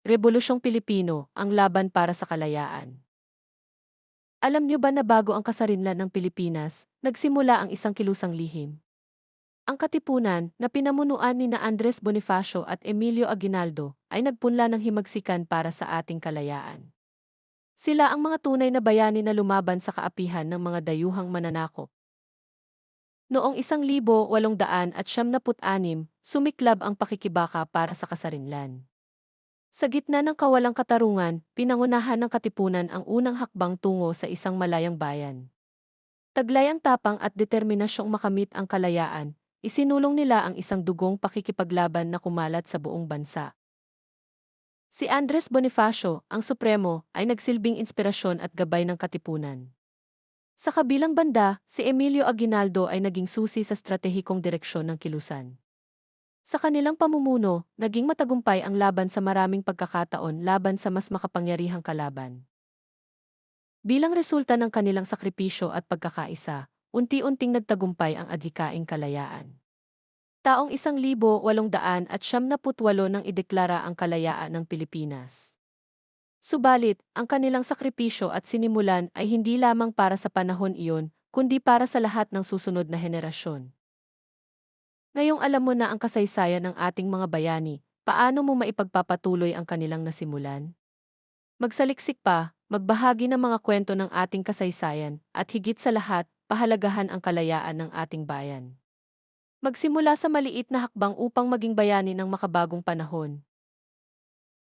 Rebolusyong Pilipino, ang laban para sa kalayaan. Alam niyo ba na bago ang kasarinlan ng Pilipinas, nagsimula ang isang kilusang lihim? Ang katipunan na pinamunuan ni na Andres Bonifacio at Emilio Aguinaldo ay nagpunla ng himagsikan para sa ating kalayaan. Sila ang mga tunay na bayani na lumaban sa kaapihan ng mga dayuhang mananakop. Noong 1886, sumiklab ang pakikibaka para sa kasarinlan. Sa gitna ng kawalang katarungan, pinangunahan ng katipunan ang unang hakbang tungo sa isang malayang bayan. Taglay ang tapang at determinasyong makamit ang kalayaan, isinulong nila ang isang dugong pakikipaglaban na kumalat sa buong bansa. Si Andres Bonifacio, ang Supremo, ay nagsilbing inspirasyon at gabay ng katipunan. Sa kabilang banda, si Emilio Aguinaldo ay naging susi sa stratehikong direksyon ng kilusan. Sa kanilang pamumuno, naging matagumpay ang laban sa maraming pagkakataon laban sa mas makapangyarihang kalaban. Bilang resulta ng kanilang sakripisyo at pagkakaisa, unti-unting nagtagumpay ang adhikaing kalayaan. Taong isang libo walong daan at siyam na putwalo nang ideklara ang kalayaan ng Pilipinas. Subalit, ang kanilang sakripisyo at sinimulan ay hindi lamang para sa panahon iyon, kundi para sa lahat ng susunod na henerasyon. Ngayong alam mo na ang kasaysayan ng ating mga bayani, paano mo maipagpapatuloy ang kanilang nasimulan? Magsaliksik pa, magbahagi ng mga kwento ng ating kasaysayan, at higit sa lahat, pahalagahan ang kalayaan ng ating bayan. Magsimula sa maliit na hakbang upang maging bayani ng makabagong panahon.